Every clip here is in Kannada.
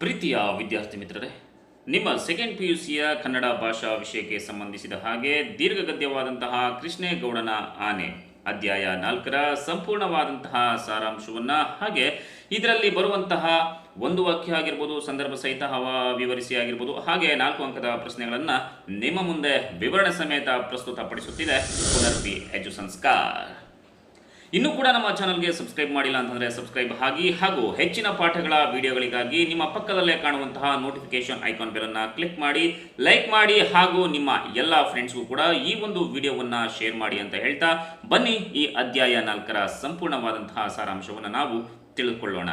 ಪ್ರೀತಿಯ ವಿದ್ಯಾರ್ಥಿ ಮಿತ್ರರೇ, ನಿಮ್ಮ ಸೆಕೆಂಡ್ ಪಿ ಯು ಸಿಯ ಕನ್ನಡ ಭಾಷಾ ವಿಷಯಕ್ಕೆ ಸಂಬಂಧಿಸಿದ ಹಾಗೆ ದೀರ್ಘಗದ್ಯವಾದಂತಹ ಕೃಷ್ಣೇಗೌಡನ ಆನೆ ಅಧ್ಯಾಯ ನಾಲ್ಕರ ಸಂಪೂರ್ಣವಾದಂತಹ ಸಾರಾಂಶವನ್ನು ಹಾಗೆ ಇದರಲ್ಲಿ ಬರುವಂತಹ ಒಂದು ವಾಕ್ಯ ಆಗಿರ್ಬೋದು, ಸಂದರ್ಭ ಸಹಿತ ಹವ ವಿವರಿಸಿ ಆಗಿರ್ಬೋದು, ಹಾಗೆ ನಾಲ್ಕು ಅಂಕದ ಪ್ರಶ್ನೆಗಳನ್ನು ನಿಮ್ಮ ಮುಂದೆ ವಿವರಣೆ ಸಮೇತ ಪ್ರಸ್ತುತಪಡಿಸುತ್ತಿದೆ. ಪುನರ್ಪಿ ಎಜು ಸಂಸ್ಕಾರ್. ಇನ್ನೂ ಕೂಡ ನಮ್ಮ ಚಾನಲ್ಗೆ ಸಬ್ಸ್ಕ್ರೈಬ್ ಮಾಡಿಲ್ಲ ಅಂತಂದರೆ ಸಬ್ಸ್ಕ್ರೈಬ್ ಆಗಿ ಹಾಗೂ ಹೆಚ್ಚಿನ ಪಾಠಗಳ ವಿಡಿಯೋಗಳಿಗಾಗಿ ನಿಮ್ಮ ಪಕ್ಕದಲ್ಲೇ ಕಾಣುವಂತಹ ನೋಟಿಫಿಕೇಶನ್ ಐಕಾನ್ ಬೆಲನ್ನು ಕ್ಲಿಕ್ ಮಾಡಿ ಲೈಕ್ ಮಾಡಿ ಹಾಗೂ ನಿಮ್ಮ ಎಲ್ಲ ಫ್ರೆಂಡ್ಸ್ಗೂ ಕೂಡ ಈ ಒಂದು ವಿಡಿಯೋವನ್ನು ಶೇರ್ ಮಾಡಿ ಅಂತ ಹೇಳ್ತಾ ಬನ್ನಿ ಈ ಅಧ್ಯಾಯ ನಾಲ್ಕರ ಸಂಪೂರ್ಣವಾದಂತಹ ಸಾರಾಂಶವನ್ನು ನಾವು ತಿಳಿದುಕೊಳ್ಳೋಣ.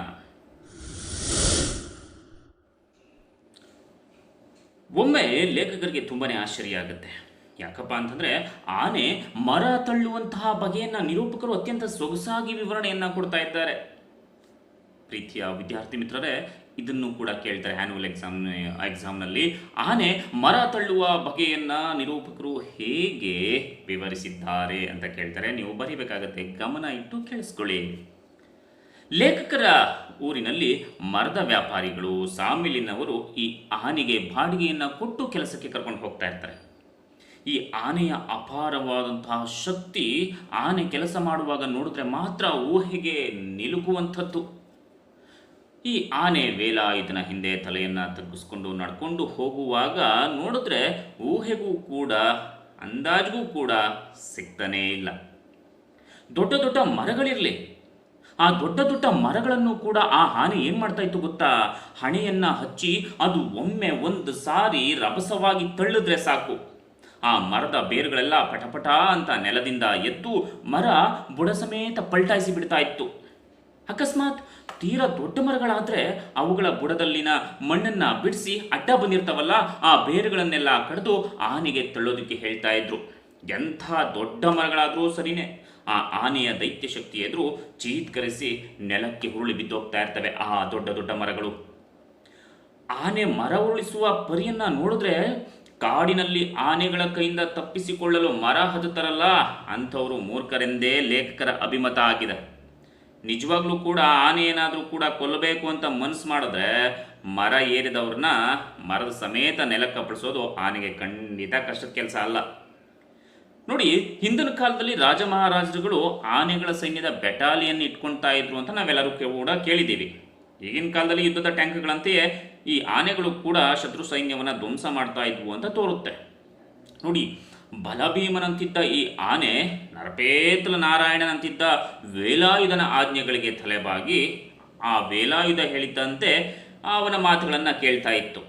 ಒಮ್ಮೆ ಲೇಖಕರಿಗೆ ತುಂಬಾ ಆಶ್ಚರ್ಯ ಆಗುತ್ತೆ. ಯಾಕಪ್ಪ ಅಂತಂದರೆ ಆನೆ ಮರ ತಳ್ಳುವಂತಹ ಬಗೆಯನ್ನ ನಿರೂಪಕರು ಅತ್ಯಂತ ಸೊಗಸಾಗಿ ವಿವರಣೆಯನ್ನು ಕೊಡ್ತಾ ಇದ್ದಾರೆ. ಪ್ರೀತಿಯ ವಿದ್ಯಾರ್ಥಿ ಮಿತ್ರರೇ, ಇದನ್ನು ಕೂಡ ಕೇಳ್ತಾರೆ ಆ್ಯನ್ಯುವಲ್ ಎಕ್ಸಾಮ್ ಎಕ್ಸಾಮ್ನಲ್ಲಿ ಆನೆ ಮರ ತಳ್ಳುವ ಬಗೆಯನ್ನ ನಿರೂಪಕರು ಹೇಗೆ ವಿವರಿಸಿದ್ದಾರೆ ಅಂತ ಕೇಳ್ತಾರೆ. ನೀವು ಬರೀಬೇಕಾಗತ್ತೆ, ಗಮನ ಇಟ್ಟು ಕೇಳಿಸ್ಕೊಳ್ಳಿ. ಲೇಖಕರ ಊರಿನಲ್ಲಿ ಮರದ ವ್ಯಾಪಾರಿಗಳು, ಸಾಮಿಲಿನವರು ಈ ಆನೆಗೆ ಬಾಡಿಗೆಯನ್ನು ಕೊಟ್ಟು ಕೆಲಸಕ್ಕೆ ಕರ್ಕೊಂಡು ಹೋಗ್ತಾ ಇರ್ತಾರೆ. ಈ ಆನೆಯ ಅಪಾರವಾದಂತಹ ಶಕ್ತಿ ಆನೆ ಕೆಲಸ ಮಾಡುವಾಗ ನೋಡಿದ್ರೆ ಮಾತ್ರ ಊಹೆಗೆ ನಿಲುಕುವಂಥದ್ದು. ಈ ಆನೆ ವೇಲಾಯುಧನ ಹಿಂದೆ ತಲೆಯನ್ನ ತಗ್ಗಿಸ್ಕೊಂಡು ನಡ್ಕೊಂಡು ಹೋಗುವಾಗ ನೋಡಿದ್ರೆ ಊಹೆಗೂ ಕೂಡ, ಅಂದಾಜ್ಗೂ ಕೂಡ ಸಿಗ್ತಾನೇ ಇಲ್ಲ. ದೊಡ್ಡ ದೊಡ್ಡ ಮರಗಳಿರಲಿ, ಆ ದೊಡ್ಡ ದೊಡ್ಡ ಮರಗಳನ್ನು ಕೂಡ ಆ ಆನೆ ಏನು ಮಾಡ್ತಾ ಇತ್ತು ಗೊತ್ತಾ? ಹಣೆಯನ್ನು ಹಚ್ಚಿ ಅದು ಒಮ್ಮೆ ಒಂದು ಸಾರಿ ರಭಸವಾಗಿ ತಳ್ಳಿದ್ರೆ ಸಾಕು. ಆ ಮರದ ಬೇರುಗಳೆಲ್ಲ ಪಟಪಟ ಅಂತ ನೆಲದಿಂದ ಎದ್ದು ಮರ ಬುಡ ಸಮೇತ ಪಲ್ಟಾಯಿಸಿ ಬಿಡ್ತಾ ಇತ್ತು. ಅಕಸ್ಮಾತ್ ತೀರಾ ದೊಡ್ಡ ಮರಗಳಾದ್ರೆ ಅವುಗಳ ಬುಡದಲ್ಲಿನ ಮಣ್ಣನ್ನ ಬಿಡಿಸಿ ಅಡ್ಡ ಬಂದಿರ್ತಾವಲ್ಲ, ಆ ಬೇರುಗಳನ್ನೆಲ್ಲ ಕಡಿದು ಆನೆಗೆ ತಳ್ಳೋದಕ್ಕೆ ಹೇಳ್ತಾ ಇದ್ರು. ಎಂಥ ದೊಡ್ಡ ಮರಗಳಾದರೂ ಸರಿನೇ. ಆ ಆನೆಯ ದೈತ್ಯ ಶಕ್ತಿ ಎದುರು ಚೀತ್ಕರಿಸಿ ನೆಲಕ್ಕೆ ಹುರುಳಿ ಬಿದ್ದೋಗ್ತಾ ಇರ್ತವೆ ಆ ದೊಡ್ಡ ದೊಡ್ಡ ಮರಗಳು. ಆನೆ ಮರ ಉರುಳಿಸುವ ಪರಿಯನ್ನ ನೋಡಿದ್ರೆ ಕಾಡಿನಲ್ಲಿ ಆನೆಗಳ ಕೈಯಿಂದ ತಪ್ಪಿಸಿಕೊಳ್ಳಲು ಮರ ಹತ್ತುತ್ತಾರಲ್ಲ? ಅಂಥವರು ಮೂರ್ಖರೆಂದೇ ಲೇಖಕರ ಅಭಿಮತ ಆಗಿದೆ. ನಿಜವಾಗ್ಲೂ ಕೂಡ ಆನೆ ಏನಾದರೂ ಕೂಡ ಕೊಲ್ಲಬೇಕು ಅಂತ ಮನಸ್ಸು ಮಾಡಿದ್ರೆ ಮರ ಏರಿದವ್ರನ್ನ ಮರದ ಸಮೇತ ನೆಲಕ್ಕೆ ಕಪ್ಪಳಿಸೋದು ಆನೆಗೆ ಖಂಡಿತ ಕಷ್ಟದ ಕೆಲಸ ಅಲ್ಲ. ನೋಡಿ, ಹಿಂದಿನ ಕಾಲದಲ್ಲಿ ರಾಜ ಮಹಾರಾಜರುಗಳು ಆನೆಗಳ ಸೈನ್ಯದ ಬೆಟಾಲಿಯನ್ ಇಟ್ಕೊಳ್ತಾ ಇದ್ರು ಅಂತ ನಾವೆಲ್ಲರೂ ಕೂಡ ಕೇಳಿದ್ದೀವಿ. ಈಗಿನ ಕಾಲದಲ್ಲಿ ಯುದ್ಧದ ಟ್ಯಾಂಕ್ಗಳಂತೆಯೇ ಈ ಆನೆಗಳು ಕೂಡ ಶತ್ರು ಸೈನ್ಯವನ್ನು ಧ್ವಂಸ ಮಾಡ್ತಾ ಇದ್ವು ಅಂತ ತೋರುತ್ತೆ. ನೋಡಿ, ಬಲಭೀಮನಂತಿದ್ದ ಈ ಆನೆ, ನರಪೇತಲ ನಾರಾಯಣನಂತಿದ್ದ ವೇಲಾಯುಧನ ಆಜ್ಞೆಗಳಿಗೆ ತಲೆಬಾಗಿ ಆ ವೇಲಾಯುಧ ಹೇಳಿದ್ದಂತೆ ಅವನ ಮಾತುಗಳನ್ನು ಕೇಳ್ತಾ ಇತ್ತು.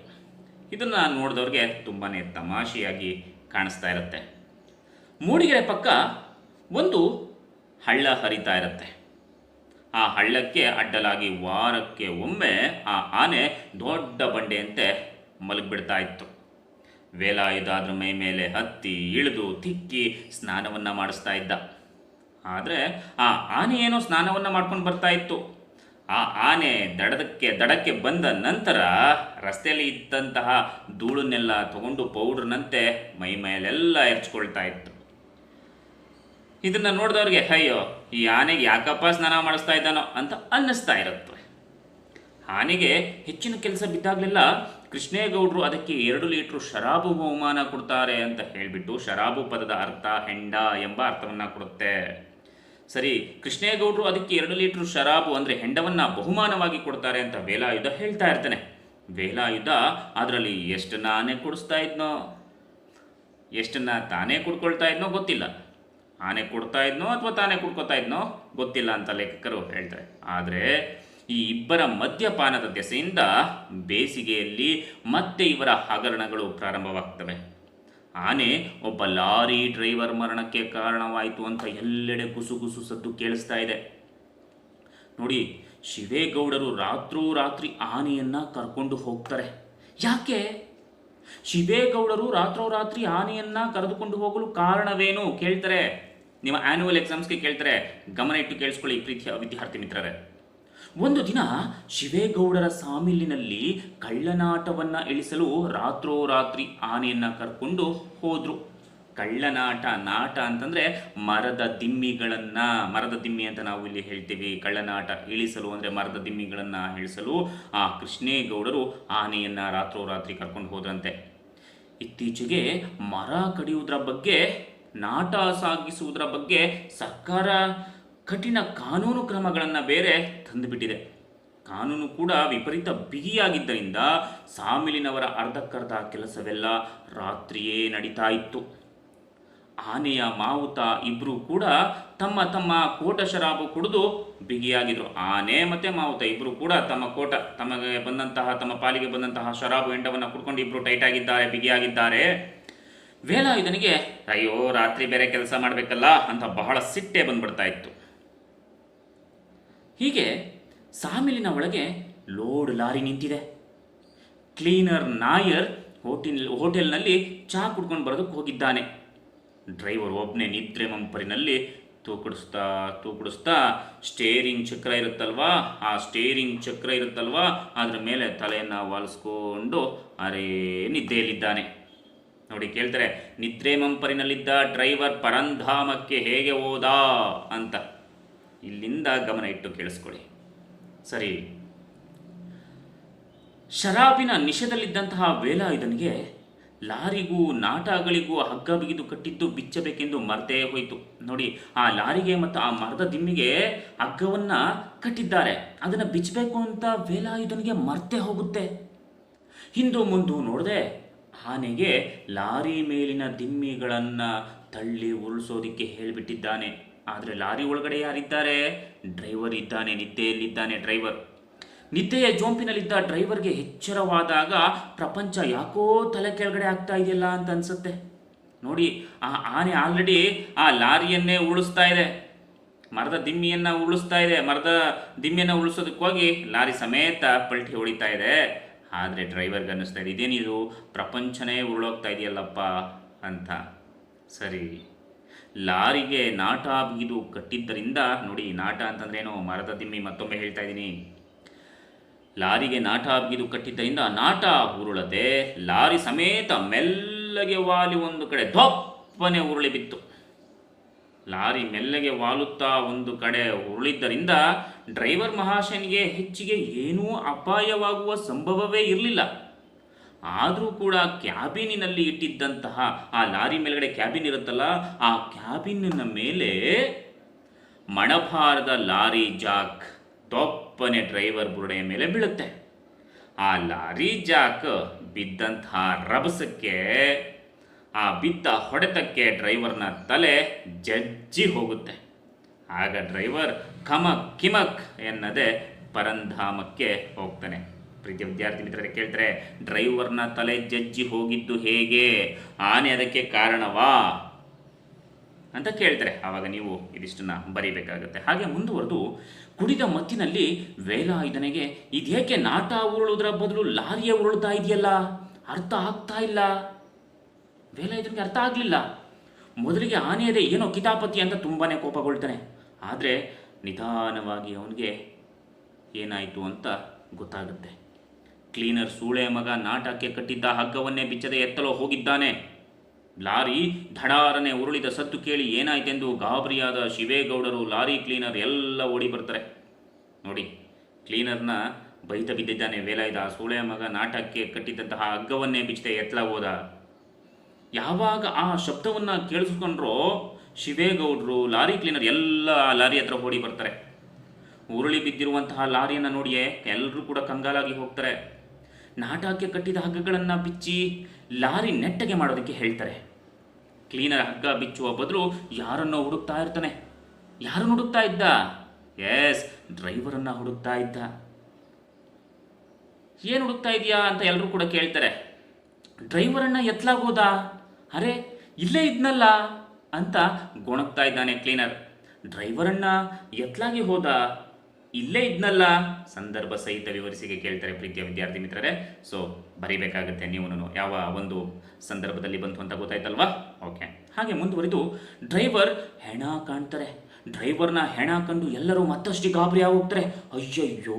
ಇದನ್ನು ನೋಡಿದವ್ರಿಗೆ ತುಂಬಾ ತಮಾಷೆಯಾಗಿ ಕಾಣಿಸ್ತಾ ಇರುತ್ತೆ. ಮೂಡಿಗೆರೆ ಪಕ್ಕ ಒಂದು ಹಳ್ಳ ಹರಿತಾ ಇರುತ್ತೆ. ಆ ಹಳ್ಳಕ್ಕೆ ಅಡ್ಡಲಾಗಿ ವಾರಕ್ಕೆ ಒಮ್ಮೆ ಆ ಆನೆ ದೊಡ್ಡ ಬಂಡೆಯಂತೆ ಮಲಗಿಬಿಡ್ತಾ ಇತ್ತು. ವೇಲಾಯುಧ ಮೈ ಮೇಲೆ ಹತ್ತಿ ಇಳಿದು ತಿಕ್ಕಿ ಸ್ನಾನವನ್ನು ಮಾಡಿಸ್ತಾ ಇದ್ದ. ಆದರೆ ಆ ಆನೆ ಏನೋ ಸ್ನಾನವನ್ನು ಮಾಡ್ಕೊಂಡು ಬರ್ತಾ ಇತ್ತು. ಆ ಆನೆ ದಡದಕ್ಕೆ, ದಡಕ್ಕೆ ಬಂದ ನಂತರ ರಸ್ತೆಯಲ್ಲಿ ಇದ್ದಂತಹ ಧೂಳನ್ನೆಲ್ಲ ತಗೊಂಡು ಪೌಡ್ರ್ನಂತೆ ಮೈ ಮೇಲೆಲ್ಲ ಎರ್ಚ್ಕೊಳ್ತಾ ಇತ್ತು. ಇದನ್ನ ನೋಡಿದವ್ರಿಗೆ, ಅಯ್ಯೋ, ಈ ಆನೆಗೆ ಯಾಕಪ್ಪ ಸ್ನಾನ ಮಾಡಿಸ್ತಾ ಇದ್ದಾನೋ? ಅಂತ ಅನ್ನಿಸ್ತಾ ಇರುತ್ತೆ. ಆನೆಗೆ ಹೆಚ್ಚಿನ ಕೆಲಸ ಬಿದ್ದಾಗಲೆಲ್ಲ ಕೃಷ್ಣೇಗೌಡರು ಅದಕ್ಕೆ ಎರಡು ಲೀಟ್ರು ಶರಾಬು ಬಹುಮಾನ ಕೊಡ್ತಾರೆ ಅಂತ ಹೇಳಿಬಿಟ್ಟು ಶರಾಬು ಪದದ ಅರ್ಥ ಹೆಂಡ ಎಂಬ ಅರ್ಥವನ್ನು ಕೊಡುತ್ತೆ. ಸರಿ, ಕೃಷ್ಣೇಗೌಡರು ಅದಕ್ಕೆ ಎರಡು ಲೀಟ್ರು ಶರಾಬು ಅಂದರೆ ಹೆಂಡವನ್ನ ಬಹುಮಾನವಾಗಿ ಕೊಡ್ತಾರೆ ಅಂತ ವೇಲಾಯುಧ ಹೇಳ್ತಾ ಇರ್ತಾನೆ. ವೇಲಾಯುಧ, ಅದರಲ್ಲಿ ಎಷ್ಟನ್ನ ಆನೆ ಕೊಡಿಸ್ತಾ ಇದ್ನೋ? ಎಷ್ಟನ್ನ ತಾನೇ ಕುಡ್ಕೊಳ್ತಾ ಇದ್ನೋ ಗೊತ್ತಿಲ್ಲ. ಆನೆ ಕೊಡ್ತಾ ಇದ್ನೋ ಅಥವಾ ತಾನೇ ಕುಡ್ಕೋತಾ ಇದ್ನೋ? ಗೊತ್ತಿಲ್ಲ ಅಂತ ಲೇಖಕರು ಹೇಳ್ತಾರೆ. ಆದರೆ ಈ ಇಬ್ಬರ ಮದ್ಯಪಾನದ ದೆಸೆಯಿಂದ ಬೇಸಿಗೆಯಲ್ಲಿ ಮತ್ತೆ ಇವರ ಹಗರಣಗಳು ಪ್ರಾರಂಭವಾಗ್ತವೆ. ಆನೆ ಒಬ್ಬ ಲಾರಿ ಡ್ರೈವರ್ ಮರಣಕ್ಕೆ ಕಾರಣವಾಯಿತು ಅಂತ ಎಲ್ಲೆಡೆ ಗುಸುಗುಸು ಸದ್ದು ಕೇಳಿಸ್ತಾ ಇದೆ. ನೋಡಿ, ಶಿವೇಗೌಡರು ರಾತ್ರೋರಾತ್ರಿ ಆನೆಯನ್ನು ಕರ್ಕೊಂಡು ಹೋಗ್ತಾರೆ. ಯಾಕೆ? ಶಿವೇಗೌಡರು ರಾತ್ರೋರಾತ್ರಿ ಆನೆಯನ್ನ ಕರೆದುಕೊಂಡು ಹೋಗಲು ಕಾರಣವೇನು? ಕೇಳ್ತಾರೆ. ನಿಮ್ಮ ಆನ್ಯುವಲ್ ಎಕ್ಸಾಮ್ಸ್ಗೆ ಕೇಳ್ತಾರೆ. ಗಮನ ಇಟ್ಟು ಕೇಳಿಸ್ಕೊಳ್ಳಿ ಪ್ರೀತಿಯ ವಿದ್ಯಾರ್ಥಿ ಮಿತ್ರರೇ. ಒಂದು ದಿನ ಶಿವೇಗೌಡರ ಸಾಮಿಲಿನಲ್ಲಿ ಕಳ್ಳನಾಟವನ್ನ ಇಳಿಸಲು ರಾತ್ರೋರಾತ್ರಿ ಆನೆಯನ್ನ ಕರ್ಕೊಂಡು ಹೋದ್ರು. ಕಳ್ಳನಾಟ, ನಾಟ ಅಂತಂದರೆ ಮರದ ದಿಮ್ಮಿಗಳನ್ನು, ಮರದ ದಿಮ್ಮಿ ಅಂತ ನಾವು ಇಲ್ಲಿ ಹೇಳ್ತೀವಿ. ಕಳ್ಳನಾಟ ಇಳಿಸಲು ಅಂದರೆ ಮರದ ದಿಮ್ಮಿಗಳನ್ನು ಇಳಿಸಲು ಆ ಕೃಷ್ಣೇಗೌಡರು ಆನೆಯನ್ನು ರಾತ್ರೋರಾತ್ರಿ ಕರ್ಕೊಂಡು ಹೋದ್ರಂತೆ. ಇತ್ತೀಚೆಗೆ ಮರ ಕಡಿಯುವುದರ ಬಗ್ಗೆ, ನಾಟ ಸಾಗಿಸುವುದರ ಬಗ್ಗೆ ಸರ್ಕಾರ ಕಠಿಣ ಕಾನೂನು ಕ್ರಮಗಳನ್ನು ಬೇರೆ ತಂದುಬಿಟ್ಟಿದೆ. ಕಾನೂನು ಕೂಡ ವಿಪರೀತ ಬಿಗಿಯಾಗಿದ್ದರಿಂದ ಸಾಮಿಲಿನವರ ಅರ್ಧಕ್ಕರ್ಧ ಕೆಲಸವೆಲ್ಲ ರಾತ್ರಿಯೇ ನಡೀತಾ ಇತ್ತು. ಆನೆಯ ಮಾವುತ ಇಬ್ಬರೂ ಕೂಡ ತಮ್ಮ ತಮ್ಮ ಕೋಟ ಶರಾಬು ಕುಡಿದು ಬಿಗಿಯಾಗಿದ್ರು. ಆನೆ ಮತ್ತೆ ಮಾವುತ ಇಬ್ಬರು ಕೂಡ ತಮ್ಮ ಕೋಟ, ತಮಗೆ ಬಂದಂತಹ, ತಮ್ಮ ಪಾಲಿಗೆ ಬಂದಂತಹ ಶರಾಬು ಎಂಡವನ್ನು ಕುಡ್ಕೊಂಡು ಇಬ್ಬರು ಟೈಟ್ ಆಗಿದ್ದಾರೆ, ಬಿಗಿಯಾಗಿದ್ದಾರೆ. ವೇಲಾಯುಧನಿಗೆ ಅಯ್ಯೋ, ರಾತ್ರಿ ಬೇರೆ ಕೆಲಸ ಮಾಡಬೇಕಲ್ಲ ಅಂತ ಬಹಳ ಸಿಟ್ಟೆ ಬಂದ್ಬಿಡ್ತಾ ಇತ್ತು. ಹೀಗೆ ಸಾಮಿಲಿನ ಒಳಗೆ ಲೋಡ್ ಲಾರಿ ನಿಂತಿದೆ. ಕ್ಲೀನರ್ ನಾಯರ್ ಹೋಟೆಲ್, ಹೋಟೆಲ್ನಲ್ಲಿ ಚಹಾ ಕುಡ್ಕೊಂಡು ಬರೋದಕ್ಕೆ ಹೋಗಿದ್ದಾನೆ. ಡ್ರೈವರ್ ಒಬ್ಬನೇ ನಿದ್ರೆ ಮಂಪರಿನಲ್ಲಿ ತೂಕಡಿಸ್ತಾ ತೂಕಡಿಸ್ತಾ ಸ್ಟೇರಿಂಗ್ ಚಕ್ರ ಇರುತ್ತಲ್ವಾ? ಆ ಸ್ಟೇರಿಂಗ್ ಚಕ್ರ ಇರುತ್ತಲ್ವಾ? ಅದ್ರ ಮೇಲೆ ತಲೆಯನ್ನು ವಾಲಿಸ್ಕೊಂಡು ಅರೇ ನಿದ್ದೆಯಲ್ಲಿದ್ದಾನೆ. ನೋಡಿ ಕೇಳ್ತಾರೆ, ನಿದ್ರೆ ಮಂಪರಿನಲ್ಲಿದ್ದ ಡ್ರೈವರ್ ಪರಂಧಾಮಕ್ಕೆ ಹೇಗೆ ಹೋದ ಅಂತ. ಇಲ್ಲಿಂದ ಗಮನ ಇಟ್ಟು ಕೇಳಿಸ್ಕೊಳ್ಳಿ. ಸರಿ. ಶರಾಬಿನ ನಿಷೇಧದಲ್ಲಿದ್ದಂತಹ ವೇಲಾಯುಧನಿಗೆ ಲಾರಿಗೂ ನಾಟಗಳಿಗೂ ಹಗ್ಗ ಬಿಗಿದು ಕಟ್ಟಿದ್ದು ಬಿಚ್ಚಬೇಕೆಂದು ಮರ್ತೇ ಹೋಯಿತು. ನೋಡಿ, ಆ ಲಾರಿಗೆ ಮತ್ತು ಆ ಮರದ ದಿಮ್ಮಿಗೆ ಹಗ್ಗವನ್ನು ಕಟ್ಟಿದ್ದಾರೆ. ಅದನ್ನು ಬಿಚ್ಚಬೇಕು ಅಂತ ವೇಲಾಯುಧನಿಗೆ ಮರ್ತೇ ಹೋಗುತ್ತೆ. ಹಿಂದು ಮುಂದು ನೋಡದೆ, ಆನೆಗೆ ಲಾರಿ ಮೇಲಿನ ದಿಮ್ಮಿಗಳನ್ನು ತಳ್ಳಿ ಉರುಳಿಸೋದಿಕ್ಕೆ ಹೇಳಿಬಿಟ್ಟಿದ್ದಾನೆ. ಆದರೆ ಲಾರಿ ಒಳಗಡೆ ಯಾರಿದ್ದಾರೆ? ಡ್ರೈವರ್ ಇದ್ದಾನೆ, ನಿದ್ದೆಯಲ್ಲಿದ್ದಾನೆ ಡ್ರೈವರ್. ನಿದ್ದೆಯ ಜೋಂಪಿನಲ್ಲಿದ್ದ ಡ್ರೈವರ್ಗೆ ಎಚ್ಚರವಾದಾಗ ಪ್ರಪಂಚ ಯಾಕೋ ತಲೆ ಕೆಳಗಡೆ ಆಗ್ತಾ ಇದೆಯಲ್ಲ ಅಂತ ಅನ್ಸುತ್ತೆ. ನೋಡಿ, ಆ ಆನೆ ಆಲ್ರೆಡಿ ಆ ಲಾರಿಯನ್ನೇ ಉಳಿಸ್ತಾ ಇದೆ. ಮರದ ದಿಮ್ಮಿಯನ್ನು ಉಳಿಸ್ತಾ ಇದೆ. ಮರದ ದಿಮ್ಮಿಯನ್ನು ಉಳಿಸೋದಕ್ಕೋಗಿ ಲಾರಿ ಸಮೇತ ಪಲ್ಟಿ ಹೊಡಿತಾ ಇದೆ. ಆದರೆ ಡ್ರೈವರ್ಗೆ ಅನ್ನಿಸ್ತಾ ಇದೆ, ಇದೇನಿದು? ಪ್ರಪಂಚನೇ ಉರುಳೋಗ್ತಾ ಇದೆಯಲ್ಲಪ್ಪ ಅಂತ. ಸರಿ. ಲಾರಿಗೆ ನಾಟ ಬಿಗಿದು ಕಟ್ಟಿದ್ದರಿಂದ, ನೋಡಿ, ನಾಟ ಅಂತಂದ್ರೇನು? ಮರದ ದಿಮ್ಮಿ ಮತ್ತೊಮ್ಮೆ ಹೇಳ್ತಾ ಇದ್ದೀನಿ. ಲಾರಿಗೆ ನಾಟ ಬಿಗಿದು ಕಟ್ಟಿದ್ದರಿಂದ ನಾಟ ಉರುಳದೆ ಲಾರಿ ಸಮೇತ ಮೆಲ್ಲಗೆ ವಾಲಿ ಒಂದು ಕಡೆ ದೊಪ್ಪನೆ ಉರುಳಿ ಬಿತ್ತು. ಲಾರಿ ಮೆಲ್ಲಗೆ ವಾಲುತ್ತಾ ಒಂದು ಕಡೆ ಉರುಳಿದ್ದರಿಂದ ಡ್ರೈವರ್ ಮಹಾಶನಿಗೆ ಹೆಚ್ಚಿಗೆ ಏನೂ ಅಪಾಯವಾಗುವ ಸಂಭವವೇ ಇರಲಿಲ್ಲ. ಆದರೂ ಕೂಡ ಕ್ಯಾಬಿನಿನಲ್ಲಿ ಇಟ್ಟಿದ್ದಂತಹ ಆ ಲಾರಿ ಮೇಲ್ಗಡೆ ಕ್ಯಾಬಿನ್ ಇರುತ್ತಲ್ಲ, ಆ ಕ್ಯಾಬಿನ್ನ ಮೇಲೆ ಮಣಭಾರದ ಲಾರಿ ಜಾಕ್ ದೊಪ್ಪನೆ ಡ್ರೈವರ್ ಬುರುಡೆಯ ಮೇಲೆ ಬೀಳುತ್ತೆ. ಆ ಲಾರಿ ಜಾಕ್ ಬಿದ್ದಂತಹ ರಭಸಕ್ಕೆ, ಆ ಬಿದ್ದ ಹೊಡೆತಕ್ಕೆ ಡ್ರೈವರ್ನ ತಲೆ ಜಜ್ಜಿ ಹೋಗುತ್ತೆ. ಆಗ ಡ್ರೈವರ್ ಕಮಕ್ ಕಿಮಕ್ ಎನ್ನದೆ ಪರಂಧಾಮಕ್ಕೆ ಹೋಗ್ತಾನೆ. ಪ್ರೀತಿ ವಿದ್ಯಾರ್ಥಿ ಮಿತ್ರರೇ ಕೇಳ್ತಾರೆ ಡ್ರೈವರ್ನ ತಲೆ ಜಜ್ಜಿ ಹೋಗಿದ್ದು ಹೇಗೆ? ಆನೆ ಅದಕ್ಕೆ ಕಾರಣವಾ? ಅಂತ ಕೇಳ್ತಾರೆ. ಆವಾಗ ನೀವು ಇದಿಷ್ಟನ್ನ ಬರೀಬೇಕಾಗುತ್ತೆ. ಹಾಗೆ ಮುಂದುವರೆದು ಕುಡಿದ ಮತ್ತಿನಲ್ಲಿ ವೇಲಾಯುಧನಿಗೆ ಇದೇಕೆ ನಾಟ ಉರುಳುವುದರ ಬದಲು ಲಾರಿಯ ಉರುಳ್ತಾ ಇದೆಯಲ್ಲ? ಅರ್ಥ ಆಗ್ತಾ ಇಲ್ಲ. ವೇಲಾಯುಧನಿಗೆ ಅರ್ಥ ಆಗಲಿಲ್ಲ. ಮೊದಲಿಗೆ ಆನೆಯದೆ ಏನೋ ಕಿತಾಪತಿ ಅಂತ ತುಂಬಾ ಕೋಪಗೊಳ್ತಾನೆ. ಆದರೆ ನಿಧಾನವಾಗಿ ಅವನಿಗೆ ಏನಾಯಿತು ಅಂತ ಗೊತ್ತಾಗುತ್ತೆ. ಕ್ಲೀನರ್ ಸೂಳೆ ಮಗ ನಾಟಕ್ಕೆ ಕಟ್ಟಿದ್ದ ಹಗ್ಗವನ್ನೇ ಬಿಚ್ಚದೆ ಎತ್ತಲೋ ಹೋಗಿದ್ದಾನೆ. ಲಾರಿ ಧಡಾರನೆ ಉರುಳಿದ ಸತ್ತು ಕೇಳಿ ಏನಾಯ್ತೆಂದು ಗಾಬರಿಯಾದ ಶಿವೇಗೌಡರು ಲಾರಿ ಕ್ಲೀನರ್ ಎಲ್ಲ ಓಡಿ ಬರ್ತಾರೆ. ನೋಡಿ, ಕ್ಲೀನರ್ನ ಬೈತ ಬಿದ್ದಿದ್ದಾನೆ ವೇಲಾಯ್ದ. ಸೂಳೆ ಮಗ ನಾಟಕಕ್ಕೆ ಕಟ್ಟಿದ್ದಂತಹ ಹಗ್ಗವನ್ನೇ ಬಿಚ್ಚಿದೆ ಎತ್ತಲ ಹೋದ. ಯಾವಾಗ ಆ ಶಬ್ದವನ್ನು ಕೇಳಿಸ್ಕೊಂಡ್ರೋ ಶಿವೇಗೌಡರು ಲಾರಿ ಕ್ಲೀನರ್ ಎಲ್ಲ ಲಾರಿ ಹತ್ರ ಓಡಿ ಬರ್ತಾರೆ. ಉರುಳಿ ಬಿದ್ದಿರುವಂತಹ ಲಾರಿಯನ್ನು ನೋಡಿಯೇ ಎಲ್ಲರೂ ಕೂಡ ಕಂಗಾಲಾಗಿ ಹೋಗ್ತಾರೆ. ನಾಟಕ್ಕೆ ಕಟ್ಟಿದ ಹಗ್ಗಗಳನ್ನು ಬಿಚ್ಚಿ ಲಾರಿ ನೆಟ್ಟಗೆ ಮಾಡೋದಕ್ಕೆ ಹೇಳ್ತಾರೆ. ಕ್ಲೀನರ್ ಹಗ್ಗ ಬಿಚ್ಚುವ ಬದಲು ಯಾರನ್ನೋ ಹುಡುಕ್ತಾ ಇರ್ತಾನೆ. ಯಾರನ್ನು ಹುಡುಕ್ತಾ ಇದ್ದ? ಎಸ್ ಡ್ರೈವರನ್ನು ಹುಡುಕ್ತಾ ಇದ್ದ. ಏನು ಹುಡುಕ್ತಾ ಇದೆಯಾ ಅಂತ ಎಲ್ಲರೂ ಕೂಡ ಕೇಳ್ತಾರೆ. ಡ್ರೈವರನ್ನು ಎತ್ತಲಾಗೋದ ಅರೆ, ಇಲ್ಲೇ ಇದ್ನಲ್ಲ ಅಂತ ಗೊಣಗ್ತಾ ಇದ್ದಾನೆ ಕ್ಲೀನರ್ ಡ್ರೈವರನ್ನು ಎತ್ತಲಾಗಿ ಹೋದ? ಇಲ್ಲೇ ಇದ್ನಲ್ಲ? ಸಂದರ್ಭ ಸಹಿತ ವಿವರಿಸಿಗೆ ಕೇಳ್ತಾರೆ ಪ್ರೀತಿಯ ವಿದ್ಯಾರ್ಥಿ ಮಿತ್ರರೇ. ಸೊ ಬರೀಬೇಕಾಗುತ್ತೆ ನೀವು ಯಾವ ಒಂದು ಸಂದರ್ಭದಲ್ಲಿ ಬಂತು ಅಂತ ಗೊತ್ತಾಯ್ತಲ್ವಾ? ಓಕೆ ಹಾಗೆ ಮುಂದುವರಿದು, ಡ್ರೈವರ್ ಹೆಣ ಕಾಣ್ತಾರೆ. ಡ್ರೈವರ್ನ ಹೆಣ ಕಂಡು ಎಲ್ಲರೂ ಮತ್ತಷ್ಟು ಗಾಬರಿ ಆಗೋಗ್ತಾರೆ. ಅಯ್ಯಯ್ಯೋ!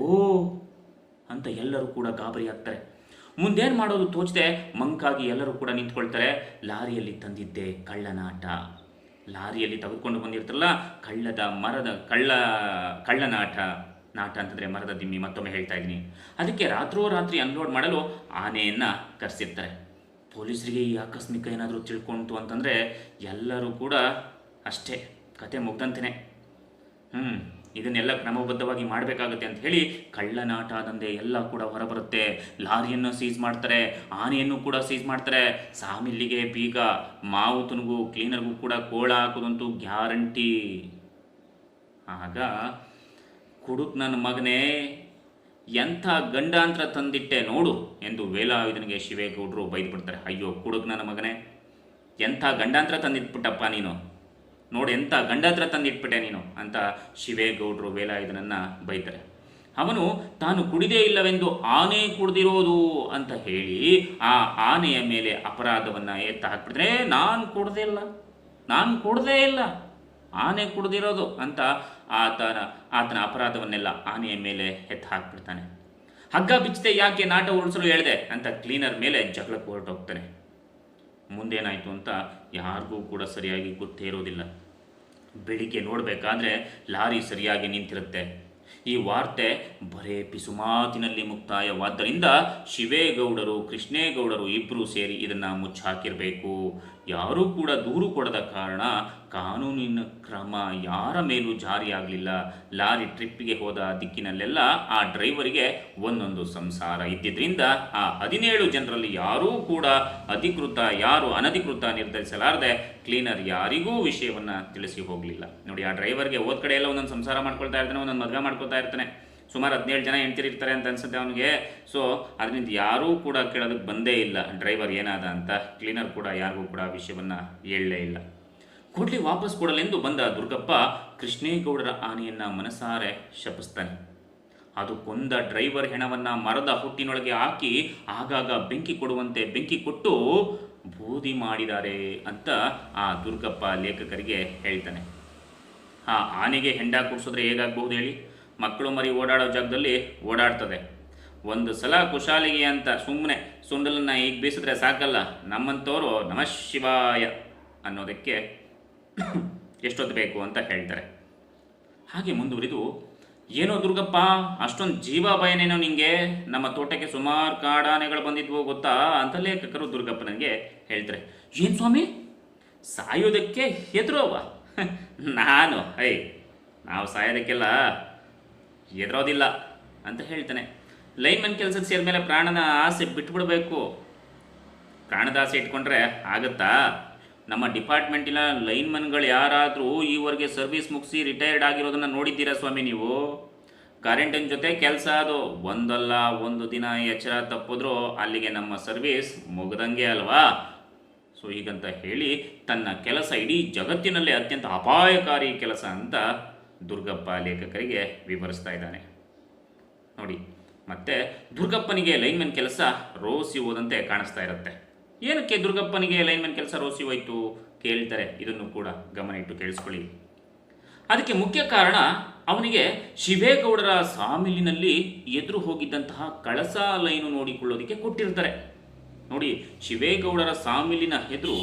ಅಂತ ಎಲ್ಲರೂ ಕೂಡ ಗಾಬರಿ ಆಗ್ತಾರೆ. ಮುಂದೇನು ಮಾಡೋದು ತೋಚದೆ, ಮಂಕಾಗಿ ಎಲ್ಲರೂ ಕೂಡ ನಿಂತ್ಕೊಳ್ತಾರೆ. ಲಾರಿಯಲ್ಲಿ ತಂದಿದ್ದೆ ಕಳ್ಳನಾಟ ಲಾರಿಯಲ್ಲಿ ತೆಗೆದುಕೊಂಡು ಬಂದಿರ್ತಾರಲ್ಲ, ಕಳ್ಳದ ಮರದ, ಕಳ್ಳ ಕಳ್ಳನಾಟ ನಾಟ ಅಂತಂದರೆ ಮರದ ದಿಮ್ಮಿ ಮತ್ತೊಮ್ಮೆ ಹೇಳ್ತಾ ಇದ್ದೀನಿ. ಅದಕ್ಕೆ ರಾತ್ರೋರಾತ್ರಿ ಅನ್ಲೋಡ್ ಮಾಡಲು ಆನೆಯನ್ನು ಕರೆಸಿರ್ತಾರೆ. ಪೊಲೀಸರಿಗೆ ಈ ಆಕಸ್ಮಿಕ ಏನಾದರೂ ತಿಳ್ಕೊಂತು ಅಂತಂದರೆ ಎಲ್ಲರೂ ಕೂಡ ಅಷ್ಟೇ. ಕತೆ ಮುಗ್ದಂತೆಯೇ ಹ್ಞೂ ಇದನ್ನೆಲ್ಲ ಕ್ರಮಬದ್ಧವಾಗಿ ಮಾಡಬೇಕಾಗುತ್ತೆ ಅಂತ ಹೇಳಿ ಕಳ್ಳನಾಟ ಆದಂದೆ ಎಲ್ಲ ಕೂಡ ಹೊರಬರುತ್ತೆ. ಲಾರಿಯನ್ನು ಸೀಸ್ ಮಾಡ್ತಾರೆ, ಆನೆಯನ್ನು ಕೂಡ ಸೀಸ್ ಮಾಡ್ತಾರೆ. ಸಾಮಿಲ್ಲಿಗೆ ಬೀಗ ಮಾವುತನಿಗೂ ತುನುಗು ಕ್ಲೀನರ್ಗೂ ಕೂಡ ಕೋಳ ಹಾಕೋದಂತೂ ಗ್ಯಾರಂಟಿ ಆಗ ಕುಡುಕ್ ನನ್ನ ಮಗನೇ, ಎಂಥ ಗಂಡಾಂತರ ತಂದಿಟ್ಟೆ ನೋಡು ಎಂದು ವೇಲಾಯುಧನಿಗೆ ಶಿವೇಗೌಡರು ಬೈದ್ಬಿಡ್ತಾರೆ. ಅಯ್ಯೋ, ಕುಡುಕ್ ನನ್ನ ಮಗನೇ, ಎಂಥ ಗಂಡಾಂತರ ತಂದಿಟ್ಬಿಟ್ಟಪ್ಪ ನೀನು? ನೋಡು, ಎಂಥ ಗಂಡಾಂತರ ತಂದಿಟ್ಬಿಟ್ಟೆ ನೀನು? ಅಂತ ಶಿವೇಗೌಡರು ವೇಲಾಯುಧನನ್ನು ಬೈತಾರೆ. ಅವನು, ತಾನು ಕುಡಿದೇ ಇಲ್ಲವೆಂದು ಆನೆ ಕುಡಿದಿರೋದು ಅಂತ ಹೇಳಿ ಆ ಆನೆಯ ಮೇಲೆ ಅಪರಾಧವನ್ನು ಎತ್ತ ಹಾಕ್ಬಿಟ್ರೆ ನಾನು ಕುಡ್ದೇ ಇಲ್ಲ, ನಾನು ಕುಡ್ದೇ ಇಲ್ಲ, ಆನೆ ಕುಡ್ದಿರೋದು ಅಂತ ಆತನ ಆತನ ಅಪರಾಧವನ್ನೆಲ್ಲ ಆನೆಯ ಮೇಲೆ ಎತ್ತು ಹಾಕ್ಬಿಡ್ತಾನೆ ಹಗ್ಗ ಬಿಚ್ಚದೆ, ಯಾಕೆ ನಾಟ ಉಳಿಸಲು ಹೇಳಿದೆ ಅಂತ ಕ್ಲೀನರ್ ಮೇಲೆ ಜಗಳಕ್ಕೆ ಹೊರಟೋಗ್ತಾನೆ. ಮುಂದೇನಾಯಿತು ಅಂತ ಯಾರಿಗೂ ಕೂಡ ಸರಿಯಾಗಿ ಗೊತ್ತೇ ಇರೋದಿಲ್ಲ. ಬೆಳಿಗ್ಗೆ ನೋಡಬೇಕಾದ್ರೆ ಲಾರಿ ಸರಿಯಾಗಿ ನಿಂತಿರುತ್ತೆ. ಈ ವಾರ್ತೆ ಬರೇ ಪಿಸುಮಾತಿನಲ್ಲಿ ಮುಕ್ತಾಯವಾದ್ದರಿಂದ ಶಿವೇಗೌಡರು, ಕೃಷ್ಣೇಗೌಡರು ಇಬ್ಬರೂ ಸೇರಿ ಇದನ್ನು ಮುಚ್ಚಾಕಿರಬೇಕು. ಯಾರೂ ಕೂಡ ದೂರು ಕೊಡದ ಕಾರಣ ಕಾನೂನಿನ ಕ್ರಮ ಯಾರ ಮೇಲೂ ಜಾರಿಯಾಗಲಿಲ್ಲ ಲಾರಿ ಟ್ರಿಪ್ಪಿಗೆ ಹೋದ ದಿಕ್ಕಿನಲ್ಲೆಲ್ಲ ಆ ಡ್ರೈವರಿಗೆ ಒಂದೊಂದು ಸಂಸಾರ ಇದ್ದಿದ್ದರಿಂದ ಆ ಹದಿನೇಳು ಜನರಲ್ಲಿ ಯಾರೂ ಕೂಡ ಅಧಿಕೃತ, ಯಾರು ಅನಧಿಕೃತ ನಿರ್ಧರಿಸಲಾರದೆ ಕ್ಲೀನರ್ ಯಾರಿಗೂ ವಿಷಯವನ್ನು ತಿಳಿಸಿ ಹೋಗಲಿಲ್ಲ. ನೋಡಿ, ಆ ಡ್ರೈವರ್ಗೆ ಹೋದ ಕಡೆ ಎಲ್ಲ ಒಂದೊಂದು ಸಂಸಾರ ಮಾಡ್ಕೊಳ್ತಾ ಇರ್ತಾನೆ, ಒಂದೊಂದು ಮದುವೆ ಮಾಡ್ಕೊಳ್ತಾ ಇರ್ತಾನೆ. ಸುಮಾರು ಹದಿನೇಳು ಜನ ಹೆಂಡ್ತಿರಿರ್ತಾರೆ ಅಂತ ಅನ್ಸುತ್ತೆ ಅವನಿಗೆ. ಸೊ ಅದರಿಂದ ಯಾರೂ ಕೂಡ ಕೇಳೋದಕ್ಕೆ ಬಂದೇ ಇಲ್ಲ. ಡ್ರೈವರ್ ಏನಾದ ಅಂತ ಕ್ಲೀನರ್ ಕೂಡ ಯಾರಿಗೂ ಕೂಡ ಆ ವಿಷಯವನ್ನು ಹೇಳಲೇ ಇಲ್ಲ. ಕೊಡ್ಲಿ ವಾಪಸ್ ಕೊಡಲೆಂದು ಬಂದ ದುರ್ಗಪ್ಪ ಕೃಷ್ಣೇಗೌಡರ ಆನೆಯನ್ನು ಮನಸಾರೆ ಶಪಿಸ್ತಾನೆ. ಅದು ಕೊಂದ ಡ್ರೈವರ್ ಹೆಣವನ್ನು ಮರದ ಹುಟ್ಟಿನೊಳಗೆ ಹಾಕಿ ಆಗಾಗ ಬೆಂಕಿ ಕೊಡುವಂತೆ ಬೆಂಕಿ ಕೊಟ್ಟು ಬೂದಿ ಮಾಡಿದ್ದಾರೆ ಅಂತ ಆ ದುರ್ಗಪ್ಪ ಲೇಖಕರಿಗೆ ಹೇಳ್ತಾನೆ. ಆ ಆನೆಗೆ ಹೆಂಡ ಕೊಡಿಸಿದ್ರೆ ಹೇಗಾಗಬಹುದು ಹೇಳಿ? ಮಕ್ಕಳು ಮರಿ ಓಡಾಡೋ ಜಾಗದಲ್ಲಿ ಓಡಾಡ್ತದೆ. ಒಂದು ಸಲ ಕುಶಾಲಿಗೆ ಅಂತ ಸುಮ್ಮನೆ ಸುಂಡಲನ್ನು ಈಗ ಬೀಸಿದ್ರೆ ಸಾಕಲ್ಲ ನಮ್ಮಂಥವರು ನಮಃ ಶಿವಾಯ ಅನ್ನೋದಕ್ಕೆ ಎಷ್ಟೊತ್ತು ಬೇಕು ಅಂತ ಹೇಳ್ತಾರೆ. ಹಾಗೆ ಮುಂದುವರಿದು, ಏನೋ ದುರ್ಗಪ್ಪ, ಅಷ್ಟೊಂದು ಜೀವ ಭಯನೇನೋ ನಿಂಗೆ, ನಮ್ಮ ತೋಟಕ್ಕೆ ಸುಮಾರು ಕಾಡಾನೆಗಳು ಬಂದಿದ್ವು ಗೊತ್ತಾ ಅಂತ ಲೇಖಕರು ದುರ್ಗಪ್ಪನಿಗೆ ಹೇಳ್ತಾರೆ. ಏನು ಸ್ವಾಮಿ? ಸಾಯೋದಕ್ಕೆ ಹೆದರೋವ? ನಾನು ಐ ನಾವು ಸಾಯೋದಕ್ಕೆಲ್ಲ ಹೆದರೋದಿಲ್ಲ ಅಂತ ಹೇಳ್ತಾನೆ. ಲೈನ್ಮನ್ ಕೆಲಸಕ್ಕೆ ಸೇರಿದ ಮೇಲೆ ಪ್ರಾಣನ ಆಸೆ ಬಿಟ್ಬಿಡ್ಬೇಕು. ಪ್ರಾಣದ ಆಸೆ ಇಟ್ಕೊಂಡ್ರೆ ಆಗುತ್ತಾ? ನಮ್ಮ ಡಿಪಾರ್ಟ್ಮೆಂಟಿನ ಲೈನ್ಮನ್ಗಳು ಯಾರಾದರೂ ಈವರೆಗೆ ಸರ್ವಿಸ್ ಮುಗಿಸಿ ರಿಟೈರ್ಡ್ ಆಗಿರೋದನ್ನು ನೋಡಿದ್ದೀರಾ ಸ್ವಾಮಿ ನೀವು? ಕರೆಂಟಿನ ಜೊತೆ ಕೆಲಸ ಅದು. ಒಂದಲ್ಲ ಒಂದು ದಿನ ಎಚ್ಚರ ತಪ್ಪಿದ್ರು ಅಲ್ಲಿಗೆ ನಮ್ಮ ಸರ್ವಿಸ್ ಮುಗ್ದಂಗೆ ಅಲ್ವಾ? ಸೊ, ಹೀಗಂತ ಹೇಳಿ ತನ್ನ ಕೆಲಸ ಇಡೀ ಜಗತ್ತಿನಲ್ಲೇ ಅತ್ಯಂತ ಅಪಾಯಕಾರಿ ಕೆಲಸ ಅಂತ ದುರ್ಗಪ್ಪ ಲೇಖಕರಿಗೆ ವಿವರಿಸ್ತಾ ಇದ್ದಾನೆ. ನೋಡಿ, ಮತ್ತೆ ದುರ್ಗಪ್ಪನಿಗೆ ಲೈನ್ಮನ್ ಕೆಲಸ ರೋಸಿ ಹೋದಂತೆ ಕಾಣಿಸ್ತಾ ಇರುತ್ತೆ. ಏನಕ್ಕೆ ದುರ್ಗಪ್ಪನಿಗೆ ಲೈನ್ಮನ್ ಕೆಲಸ ರೋಸಿ ಹೋಯ್ತು? ಕೇಳ್ತಾರೆ, ಇದನ್ನು ಕೂಡ ಗಮನ ಇಟ್ಟು ಕೇಳಿಸ್ಕೊಳ್ಳಿ. ಅದಕ್ಕೆ ಮುಖ್ಯ ಕಾರಣ, ಅವನಿಗೆ ಶಿವೇಗೌಡರ ಸಾಮಿಲಿನಲ್ಲಿ ಎದುರು ಹೋಗಿದ್ದಂತಹ ಕಳಸ ಲೈನು ನೋಡಿಕೊಳ್ಳೋದಕ್ಕೆ ಕೊಟ್ಟಿರ್ತಾರೆ. ನೋಡಿ, ಶಿವೇಗೌಡರ ಸಾಮಿಲಿನ ಎದುರು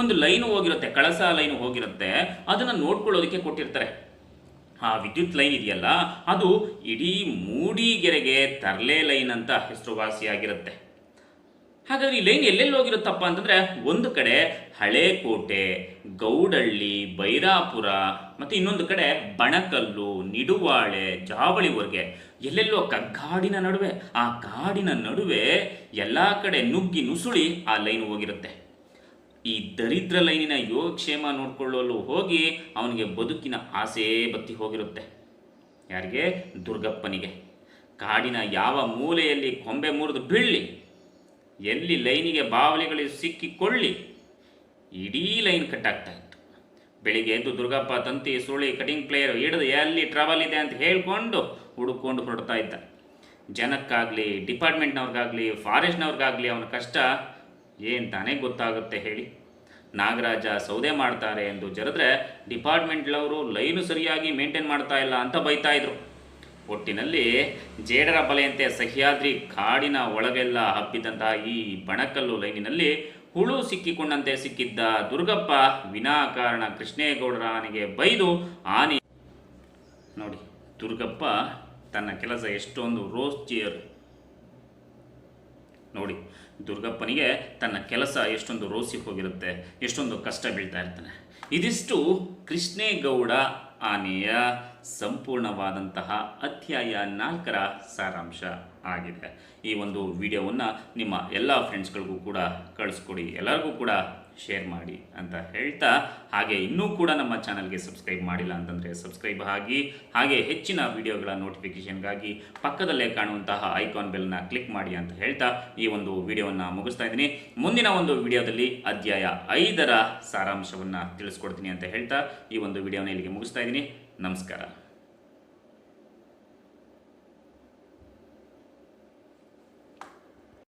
ಒಂದು ಲೈನು ಹೋಗಿರುತ್ತೆ, ಕಳಸ ಲೈನು ಹೋಗಿರುತ್ತೆ, ಅದನ್ನು ನೋಡ್ಕೊಳ್ಳೋದಕ್ಕೆ ಕೊಟ್ಟಿರ್ತಾರೆ. ಆ ವಿದ್ಯುತ್ ಲೈನ್ ಇದೆಯಲ್ಲ, ಅದು ಇಡೀ ಮೂಡಿಗೆರೆಗೆ ತರ್ಲೆ ಲೈನ್ ಅಂತ ಹೆಸರುವಾಸಿಯಾಗಿರುತ್ತೆ ಹಾಗಾದ್ರೆ ಈ ಲೈನ್ ಎಲ್ಲೆಲ್ಲಿ ಹೋಗಿರುತ್ತಪ್ಪ ಅಂತಂದ್ರೆ ಒಂದು ಕಡೆ ಹಳೇಕೋಟೆ, ಗೌಡಳ್ಳಿ, ಬೈರಾಪುರ, ಮತ್ತು ಇನ್ನೊಂದು ಕಡೆ ಬಣಕಲ್ಲು, ನಿಡುವಾಳೆ, ಜಾವಳಿವರೆಗೆ, ಎಲ್ಲೆಲ್ಲೋ ಕಗ್ಗಾಡಿನ ನಡುವೆ. ಆ ಕಾಡಿನ ನಡುವೆ ಎಲ್ಲ ಕಡೆ ನುಗ್ಗಿ ನುಸುಳಿ ಆ ಲೈನ್ ಹೋಗಿರುತ್ತೆ. ಈ ದರಿದ್ರ ಲೈನಿನ ಯೋಗಕ್ಷೇಮ ನೋಡಿಕೊಳ್ಳಲು ಹೋಗಿ ಅವನಿಗೆ ಬದುಕಿನ ಆಸೆ ಬತ್ತಿ ಹೋಗಿರುತ್ತೆ. ಯಾರಿಗೆ? ದುರ್ಗಪ್ಪನಿಗೆ. ಕಾಡಿನ ಯಾವ ಮೂಲೆಯಲ್ಲಿ ಕೊಂಬೆ ಮುರಿದು ಬೀಳಲಿ, ಎಲ್ಲಿ ಲೈನಿಗೆ ಬಾವಲಿಗಳು ಸಿಕ್ಕಿಕೊಳ್ಳಿ, ಇಡೀ ಲೈನ್ ಕಟ್ಟಾಗ್ತಾ ಇತ್ತು. ಬೆಳಿಗ್ಗೆ ಎದ್ದು ದುರ್ಗಪ್ಪ ತಂತಿ ಸುಳಿ ಕಟಿಂಗ್ ಪ್ಲೇಯರ್ ಹಿಡಿದು ಎಲ್ಲಿ ಟ್ರಾವೆಲ್ ಇದೆ ಅಂತ ಹೇಳಿಕೊಂಡು ಹುಡುಕೊಂಡು ಹೊರಡ್ತಾ ಇದ್ದ. ಜನಕ್ಕಾಗಲಿ ಡಿಪಾರ್ಟ್ಮೆಂಟ್ನವ್ರಿಗಾಗಲಿ ಫಾರೆಸ್ಟ್ನವ್ರಿಗಾಗಲಿ ಅವನ ಕಷ್ಟ ಏನು ತಾನೇ ಗೊತ್ತಾಗುತ್ತೆ ಹೇಳಿ. ನಾಗರಾಜ ಸೌದೆ ಮಾಡ್ತಾರೆ ಎಂದು ಜರಿದ್ರೆ ಡಿಪಾರ್ಟ್ಮೆಂಟ್ನವರು ಲೈನು ಸರಿಯಾಗಿ ಮೇಂಟೈನ್ ಮಾಡ್ತಾ ಇಲ್ಲ ಅಂತ ಬೈತಾ ಇದ್ರು. ಒಟ್ಟಿನಲ್ಲಿ ಜೇಡರ ಬಲೆಯಂತೆ ಸಹ್ಯಾದ್ರಿ ಕಾಡಿನ ಒಳಗೆಲ್ಲ ಹಬ್ಬಿದಂತಹ ಈ ಬಣಕಲ್ಲು ಲೈನಿನಲ್ಲಿ ಹುಳು ಸಿಕ್ಕಿಕೊಂಡಂತೆ ಸಿಕ್ಕಿದ್ದ ದುರ್ಗಪ್ಪ ವಿನಾಕಾರಣ ಕೃಷ್ಣೇಗೌಡರ ಆನೆಗೆ ಬೈದು ಆನೆ ನೋಡಿ, ದುರ್ಗಪ್ಪ ತನ್ನ ಕೆಲಸ ಎಷ್ಟೊಂದು ರೋಸ್ ಚೇರ್. ನೋಡಿ ದುರ್ಗಪ್ಪನಿಗೆ ತನ್ನ ಕೆಲಸ ಎಷ್ಟೊಂದು ರೋಸಿ ಹೋಗಿರುತ್ತೆ, ಎಷ್ಟೊಂದು ಕಷ್ಟ ಬೀಳ್ತಾ ಇರ್ತಾನೆ ಇದಿಷ್ಟು ಕೃಷ್ಣೇಗೌಡ ಆನೆಯ ಸಂಪೂರ್ಣವಾದಂತಹ ಅಧ್ಯಾಯ ನಾಲ್ಕರ ಸಾರಾಂಶ ಆಗಿದೆ. ಈ ಒಂದು ವಿಡಿಯೋವನ್ನು ನಿಮ್ಮ ಎಲ್ಲ ಫ್ರೆಂಡ್ಸ್ಗಳಿಗೂ ಕೂಡ ಕಳಿಸ್ಕೊಡಿ. ಎಲ್ಲರಿಗೂ ಕೂಡ ಶೇರ್ ಮಾಡಿ ಅಂತ ಹೇಳ್ತಾ, ಹಾಗೆ ಇನ್ನೂ ಕೂಡ ನಮ್ಮ ಚಾನಲ್ಗೆ ಸಬ್ಸ್ಕ್ರೈಬ್ ಮಾಡಿಲ್ಲ ಅಂತಂದರೆ ಸಬ್ಸ್ಕ್ರೈಬ್ ಆಗಿ, ಹಾಗೆ ಹೆಚ್ಚಿನ ವಿಡಿಯೋಗಳ ನೋಟಿಫಿಕೇಷನ್ಗಾಗಿ ಪಕ್ಕದಲ್ಲೇ ಕಾಣುವಂತಹ ಐಕಾನ್ ಬೆಲ್ನ ಕ್ಲಿಕ್ ಮಾಡಿ ಅಂತ ಹೇಳ್ತಾ ಈ ಒಂದು ವಿಡಿಯೋವನ್ನು ಮುಗಿಸ್ತಾ ಇದ್ದೀನಿ. ಮುಂದಿನ ಒಂದು ವಿಡಿಯೋದಲ್ಲಿ ಅಧ್ಯಾಯ ಐದರ ಸಾರಾಂಶವನ್ನು ತಿಳಿಸ್ಕೊಡ್ತೀನಿ ಅಂತ ಹೇಳ್ತಾ ಈ ಒಂದು ವಿಡಿಯೋನ ಇಲ್ಲಿಗೆ ಮುಗಿಸ್ತಾ ಇದ್ದೀನಿ. ನಮಸ್ಕಾರ.